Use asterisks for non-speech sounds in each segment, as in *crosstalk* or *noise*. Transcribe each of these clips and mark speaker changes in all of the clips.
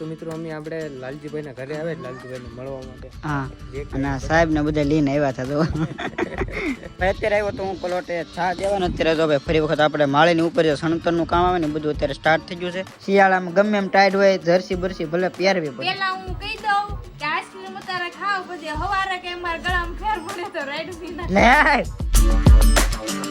Speaker 1: તો મિત્રો અમે આપણે લાલજીભાઈના ઘરે આવે લાલજીભાઈને મળવા માટે.
Speaker 2: હા અને સાહેબ ને બધા લઈને આવ્યા હતા તો. *laughs* અત્યારે આવ્યો તો હું પલોટે છા દેવાનો. અત્યારે તો ભાઈ ફરી વખત આપણે માળીની ઉપર જે સણતરનું કામ આવે ને બધું અત્યારે સ્ટાર્ટ થઈ ગયું છે. શિયાળામાં ગમે એમ ટાઈટ હોય જર્સી બરસી ભલે પહેરવી પડે.
Speaker 3: પેલા હું કહી દઉં કે આઈસ્ક્રીમ અત્યારે ખાવ પછી હવારે કે મારા ગળામાં ફેર પડે તો રેડ પીના
Speaker 2: લે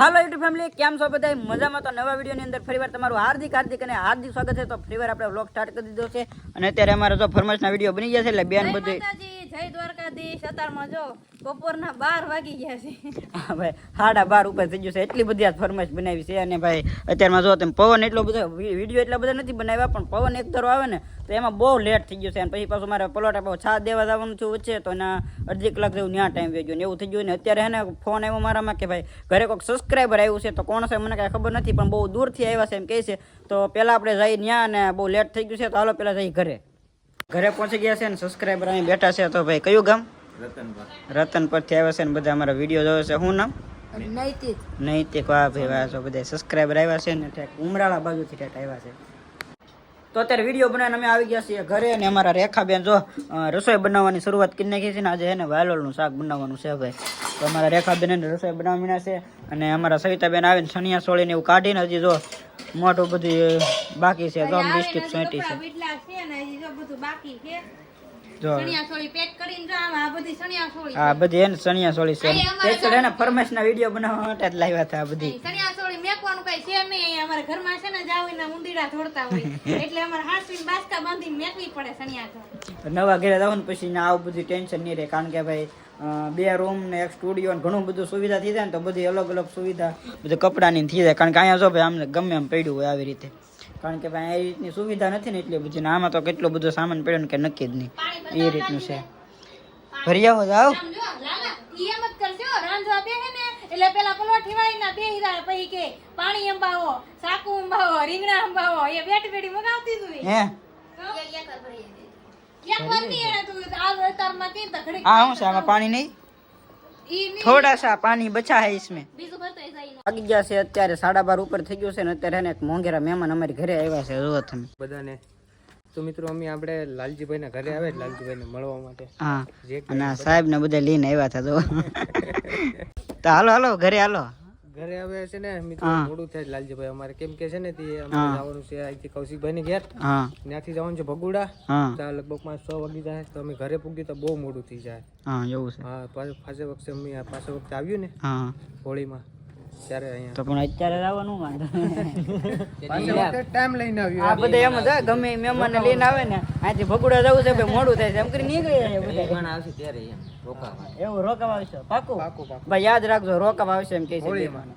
Speaker 2: હાલો યુટ્યુબ ફેમિલી કેમ છો બધા મજામાં તો નવા વિડીયોની અંદર ફરીવાર તમારું હાર્દિક હાર્દિક અને હાર્દિક સ્વાગત છે. તો ફરીવાર આપણે વ્લોગ સ્ટાર્ટ કરી દીધો છે. અને અત્યારે અમારો જો ફરમાઈશના વીડિયો બની ગયા છે એટલે બેન બધું
Speaker 3: જય જય દ્વારકાધીશ અત્યારમાં જો બપોરના બાર વાગી ગયા છે.
Speaker 2: હા, ભાઈ, સાડા બાર ઉપર થઈ ગયું છે. એટલી બધી આ ફરમાઈશ બનાવી છે અને ભાઈ, અત્યારમાં જો તમે પવન એટલો બધો વીડિયો એટલા બધા નથી બનાવ્યા, પણ પવન એક ધરો આવે ને, તો એમાં બહુ લેટ થઈ ગયું છે. અને પછી પાછું મારે પલોટા પાછું છાશ દેવા જવાનું થયું વચ્ચે, તો એના અડધી કલાક જેવું ત્યાં ટાઈમ ગયો ને એવું થઈ ગયું. ને અત્યારે એને ફોન આવ્યો મારામાં કે ભાઈ, ઘરે કોઈક સબસ્ક્રાઈબર આવ્યું છે, તો કોણ છે મને કાંઈ ખબર નથી, પણ બહુ દૂરથી આવ્યા છે એમ કહે છે. તો પહેલાં આપણે જઈ ત્યાં અને બહુ લેટ થઈ ગયું છે, તો હાલો પહેલાં જઈ ઘરે. ઘરે પહોંચી ગયા છે ને સબસ્ક્રાઈબર અહીં બેઠા છે તો ભાઈ કયું ગામ? રતન પરથી આવ્યા છે ને બધા અમારા વીડિયો જોવે છે. શું નામ?
Speaker 3: નૈતિક.
Speaker 2: નૈતિક. વાહ ભાઈ વાહ જો બધા સબસ્ક્રાઈબર આવ્યા છે ને ઠેક ઉમરાળા બાજુથી ઠેક આવ્યા છે. તો અત્યારે વીડિયો બનાવીને અમે આવી ગયા છીએ ઘરે અને અમારા રેખાબેન જો રસોઈ બનાવવાની શરૂઆત કરી નાખી છે ને આજે એને વાલોળનું શાક બનાવવાનું છે ભાઈ. તો અમારા રેખાબેન એને રસોઈ બનાવી છે અને અમારા સવિતાબેન આવીને સણિયા સોળીને એવું કાઢીને હજી જો મોટું બધું બાકી છે જો બિસ્કિટ સોંટી છે.
Speaker 3: બીટલા છે ને હજી જો બધું બાકી છે.
Speaker 2: જો
Speaker 3: સણિયા સોળી પેક કરીને જો આ બધી સણિયા સોળી
Speaker 2: આ બધી એને સણિયા સોળી છે. સ્પેશિયલ એને વીડિયો બનાવવા માટે જ લાવ્યા હતા બધી.
Speaker 3: સણિયા સોળી મેકવાનું કઈ છે નહીં અહીંયા અમારા ઘરમાં છે ને જાવીના ઉંદીડા ધોડતા હોય. *laughs* એટલે અમારે હાસવીને બાસકા બાંધીને મેકવી પડે સણિયા
Speaker 2: નવા ઘરે જાવ ને પછી આવું બધું ટેન્શન નહીં રહે કારણ કે ભાઈ બે રૂમ ને એક સ્ટુડિયો ને ઘણું બધું સુવિધા થઈ જાય ને તો બધી અલગ અલગ સુવિધા બધું કપડાની થઈ જાય. કારણ કે અહીંયા જો ભાઈ આમને ગમે એમ પડ્યું હોય આવી રીતે. કારણ કે ભાઈ આ રીતની સુવિધા નથી ને એટલી બધી ને આમાં તો કેટલો બધો સામાન પડ્યો ને કે નક્કી જ નહીં એ રીતનું છે ફરી આવો જાઓ
Speaker 3: આમ જો લાલા ઈ એમ જ કરશે હો, રાંધવા બેહે ને એટલે પેલા પલોઠી વાળીના બેહી જાય પછી કે પાણી અંબાવો સાકુ અંબાવો રીંગણા અંબાવો એ બેટી બેટી મગાવતી તું
Speaker 2: હે
Speaker 3: એક વાર નહીં એને તું આ અતારમાં કઈ તો ઘડીક
Speaker 2: આ શું છે આમાં પાણી નહીં
Speaker 3: ઈ નહીં
Speaker 2: થોડા સા પાણી બચા હે इसमें
Speaker 3: બીજું બતાઈ જાય
Speaker 2: વાગી ગયા છે અત્યારે સાડા બાર ઉપર થઈ ગયું છે ને અત્યારે એને એક મોંઘેરા મહેમાન અમારી ઘરે આવ્યા છે જુઓ તમે.
Speaker 1: બધાને. તો મિત્રો અમે આપણે લાલજીભાઈના ઘરે આવે લાલજીભાઈને મળવા માટે.
Speaker 2: હા. અને સાહેબ ને બધા લઈને આવ્યા હતા તો તો હાલો હાલો ઘરે હાલો.
Speaker 1: ઘરે આવે છે ને મિત્રો મોડું થાય લાલજીભાઈ અમારે કેમ કે છે ને તે અમારે જવાનું છે અહીંથી કૌશિકભાઈ ની ઘેર ત્યાંથી જવાનું છે ભગુડા. ત્યાં લગભગ પાંચ છ વાગી જાય. તો અમે ઘરે પૂગી તો બહુ મોડું થઈ જાય.
Speaker 2: હા એવું છે.
Speaker 1: હા પાછ- પાછે વખતે અમે પાછા વખતે આવ્યું ને હોળીમાં. ત્યારે અહીંયા.
Speaker 2: તો પણ અત્યારે આવવાનું વાંધો *laughs*
Speaker 1: ટાઈમ લઈને આવ્યું.
Speaker 2: આ બધા એમ જ ગમે મહેમાન લઈને આવે ને આથી ભગુડા જવું છે ભાઈ મોડું થાય છે. એમ કરી નીકળી જાય બધા. એવું રોકાવા આવશે. પાકું?
Speaker 1: પાકું પાકું.
Speaker 2: ભાઈ યાદ રાખજો રોકાવા આવશે એમ કે છે
Speaker 1: હોળીમાં.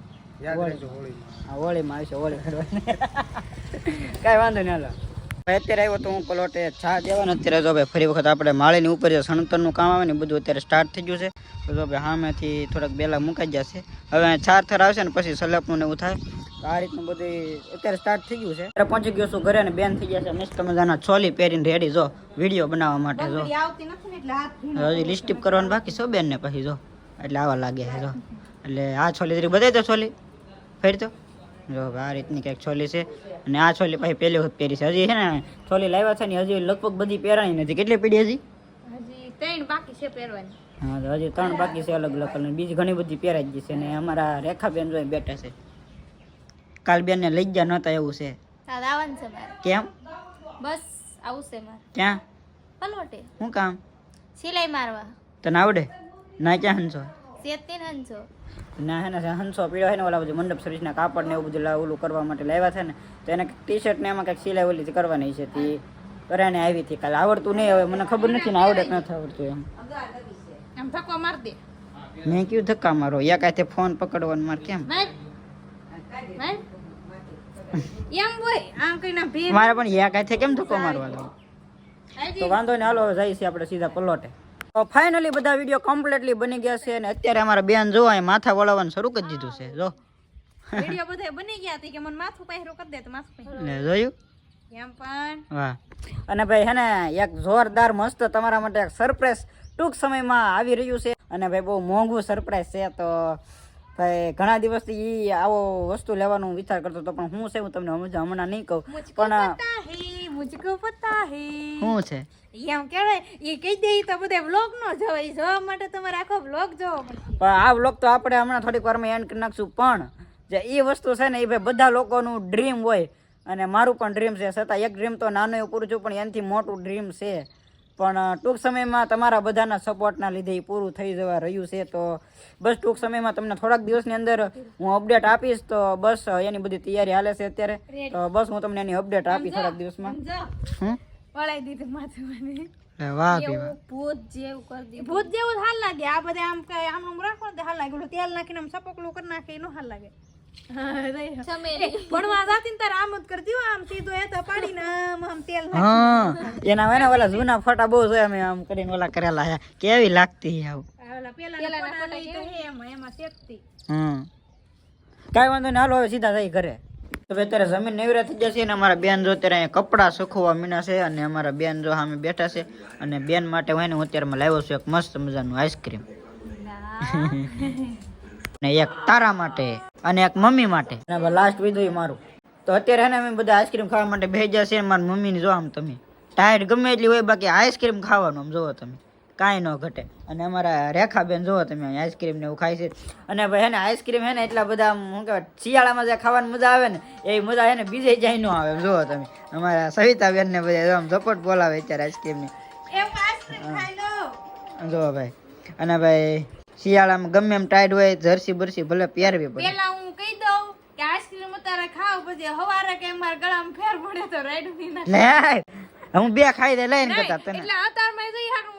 Speaker 1: યાદ રાખજો હોળીમાં.
Speaker 2: હોળીમાં આવશે હોળી કરવાની. *laughs* કાંઈ વાંધો નહીં હાલો. અત્યારે આવ્યો તો હું પલોટે ચા દેવાનો. અત્યારે જો ભાઈ ફરી વખત આપણે માળીની ઉપર જે સણતરનું કામ આવે ને બધું અત્યારે સ્ટાર્ટ થઈ ગયું છે. તો જો ભાઈ સામેથી થોડાક બેલા મુકાઈ જશે હવે ચાર થર આવશે ને પછી સલપનું ને એવું થાય. તો આ રીતનું બધું અત્યારે સ્ટાર્ટ થઈ ગયું છે. અત્યારે પહોંચી ગયો છું ઘરે અને બેન થઈ ગયા છે. મસ્ત મજાના છોલી પહેરીને રેડી જો વીડિયો બનાવવા માટે જો. હજી લિસ્ટીપ કરવાનું બાકી છો બેન ને પછી જો. એટલે આવા લાગે છે જો. એટલે આ છોલી તરી બધાય દો છોલી. ફેર તો જો આ રીતની કંઈક છોલી છે. અને આ છોલી પછી પહેલી વખત પહેરી છે. હજી છે ને છોલી લાવ્યા છે ને હજી લગભગ બધી પહેરાણી નથી. કેટલી પીડી હજી?
Speaker 3: હજી ત્રણ બાકી છે પહેરવાની.
Speaker 2: હા તો હજી ત્રણ બાકી છે અલગ અલગ. કલર બીજી ઘણી બધી પહેરાઈ ગઈ છે ને અમારા રેખાબેન જોઈ બેઠા છે. કાલ બેનને લઈ ગયા નહોતા એવું છે.
Speaker 3: છે
Speaker 2: કેમ?
Speaker 3: બસ આવશે મારે.
Speaker 2: ક્યાં?
Speaker 3: પલોટે
Speaker 2: શું કામ?
Speaker 3: સિલાઈ મારવા.
Speaker 2: તને આવડે? ના ક્યાં હંસો?
Speaker 3: હંસો.
Speaker 2: ના હે ને હંસો પીળો હે ને ઓલા બધું મંડપ સર્વિસના કાપડ ને એવું બધું ઓલું કરવા માટે લાવ્યા છે ને તો એને ટી શર્ટ ને એમાં કંઈક સિલાઈ ઓલી કરવાની છે તે કરાને આવી હતી કાલે. આવડતું નહીં હવે મને ખબર નથી ને આવડે નથી આવડતું એમ.
Speaker 3: આમ ધક્કો માર દે.
Speaker 2: મેં કયું ધક્કા મારો યા કાંઈ ફોન પકડવાનું મારે કેમ?
Speaker 3: માર ના
Speaker 2: પણ યા કાંઈ કેમ ધક્કો મારવાનો? તો વાંધો નહીં હાલો હવે જઈએ આપણે સીધા પલોટે. ફાઇનલી બધા વીડિયો કમ્પ્લીટલી બની ગયા છે અને અત્યારે અમારા બેન જોવા માથા વળાવવાનું શરૂ કરી દીધું છે જો.
Speaker 3: વીડિયો બધા બની ગયા હતી કે મને માથું પહેરો કરી દે તો માથું પહેરો.
Speaker 2: જોયું? અને ભાઈ હેને એક જોરદાર મસ્ત તમારા માટે એક સરપ્રાઈઝ ટૂંક સમયમાં આવી રહ્યું છે. અને ભાઈ બહુ મોંઘું સરપ્રાઈઝ છે તો ભાઈ ઘણા દિવસથી એ આવો વસ્તુ લેવાનો વિચાર કરતો હતો પણ હું છે હું તમને હમણાં નહીં કહું. પણ
Speaker 3: હું
Speaker 2: છે?
Speaker 3: એમ કહેવાય એ કહી દે તો બધા વ્લોગ નો જોવે જોવા માટે તમારે આખો વ્લોગ જોવો
Speaker 2: પણ આ વ્લોગ તો આપણે હમણાં થોડીક વારમાં એન્ડ કરી નાખશું પણ જે એ વસ્તુ છે ને એ ભાઈ બધા લોકોનું ડ્રીમ હોય અને મારું પણ ડ્રીમ છે છતાં એક ડ્રીમ તો નાનું એવું પૂરું છું પણ એનાથી મોટું ડ્રીમ છે. પણ ટૂંક સમયમાં તમારા બધાના સપોર્ટના લીધે એ પૂરું થઈ જવા રહ્યું છે તો બસ ટૂંક સમયમાં તમને થોડાક દિવસની અંદર હું અપડેટ આપીશ તો બસ એની બધી તૈયારી હાલે છે અત્યારે. તો બસ હું તમને એની અપડેટ આપી થોડાક દિવસમાં. હમ?
Speaker 3: વળાઈ દીધું માથું મને.
Speaker 2: વાહ
Speaker 3: ભૂત જેવું કરી દીધું. ભૂત જેવું હાલ લાગે. આ બધા આમ કઈ આમ આમ રાખો ને હાલ લાગે. તેલ નાખીને આમ સપકલું કરી નાખે એનું હાલ લાગે. ભણવા જાતી ને તારે આમ જ કરતી હો, આમ સીધો એ તો પાડીને આમ આમ તેલ નાખી.
Speaker 2: એના હોય ઓલા જૂના ફોટા બહુ જોયા મેં આમ કરીને ઓલા કરેલા કેવી લાગતી કાંઈ વાંધો નહીં. હાલો સીધા થઈ ઘરે. ભાઈ અત્યારે જમીન નેવરા થઈ જશે અને અમારા બેન જો અત્યારે અહીંયા કપડાં સુકવવા મીના છે અને અમારા બેન જો સામે બેઠા છે અને બેન માટે હોય ને હું અત્યારે લાવ્યો છું એક મસ્ત મજાનું આઈસ્ક્રીમ. ને. એક તારા માટે અને એક મમ્મી માટે. અને લાસ્ટ વિધું મારું. તો અત્યારે હે અમે બધા આઈસ્ક્રીમ ખાવા માટે ભેજ્યા છે મારી મમ્મીને જો આમ તમે. ટાયર્ડ ગમે એટલી હોય બાકી આઈસ્ક્રીમ ખાવાનું આમ જોવો તમે. કાંઈ ન ઘટે. અને અમારા રેખાબેન જુઓ તમે આઈસ્ક્રીમ ને એવું ખાય છે. અને ભાઈ હે ને આઈસ્ક્રીમ હે ને એટલા બધા શું કહેવાય શિયાળામાં જે ખાવાની મજા આવે ને એ મજા હે ને બીજે જાય ન આવે. જુઓ તમે અમારા સવિતાબેન ને બધા આમ ઝપટ બોલાવે અત્યારે આઈસ્ક્રીમની જુઓ ભાઈ અને ભાઈ શિયાળામાં ગમે એમ ટાઈટ હોય જર્સી બરસી ભલે પહેરવી પડે.
Speaker 3: પહેલા હું કહી દઉં કે આઈસ્ક્રીમ અત્યારે ખાવ પછી હવારે કે મારા ગળામાં ફેર પડે તો રેડ
Speaker 2: હું બે ખાઈ દે લઈને કરતા તને
Speaker 3: એટલે અત્યારે મેં જોઈ જામ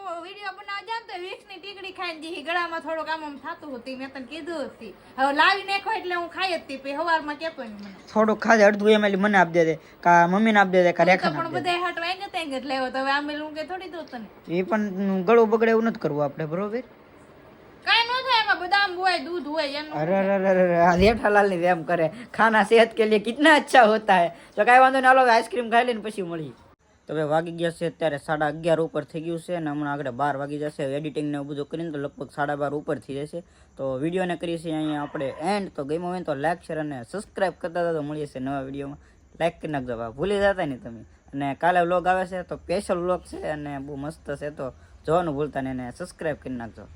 Speaker 3: તો વીક્સ ટીકડી ખાઈને જી ગળામાં થોડુંક આમ આમ થતું હતું મેં તને કીધું હતી. હવે લાવી નાખો એટલે હું ખાઈ હતી પછી હવારમાં કેતો નહીં મને.
Speaker 2: થોડુંક ખાધે અડધું એમ એટલે મને આપી દે કા મમ્મીને આપી દે કા રેખા
Speaker 3: પણ બધા હાટ વાંગે ત્યાં જ લેવો તો હવે આમ હું કે થોડી દઉં તને.
Speaker 2: એ પણ ગળું બગડે એવું નથી કરવું આપણે બરોબર?
Speaker 3: કાંઈ ન થાય એમાં બદામ હોય દૂધ હોય એનું
Speaker 2: અરે અરે અરે અરે આ જેઠાલાલની એમ કરે. ખાના સેહત કે લીએ કિતના અચ્છા હોતા હે. તો કાંઈ વાંધો નહીં હાલો આઈસ્ક્રીમ ખાઈ લઈને પછી મળીએ. તો હવે વાગી ગયા છે અત્યારે સાડા અગિયાર ઉપર થઈ ગયું છે અને હમણાં આગળ બાર વાગી જશે. એડિટિંગ ને એવું બધું કરીને તો લગભગ સાડા બાર ઉપર થઈ જશે. તો વિડીયોને કરીએ છીએ અહીંયા આપણે એન્ડ તો ગમ્યો હોય તો લાઈક શેર અને સબસ્ક્રાઈબ કરતા હતા તો મળીએ છીએ નવા વિડીયોમાં લાઈક કરી નાખજો. ભૂલી જતા નહીં તમે. અને કાલે વ્લોગ આવે છે તો સ્પેશિયલ વ્લોગ છે અને બહુ મસ્ત છે. તો જોવાનું ભૂલતા નહીં અને સબસ્ક્રાઈબ કરી નાખજો.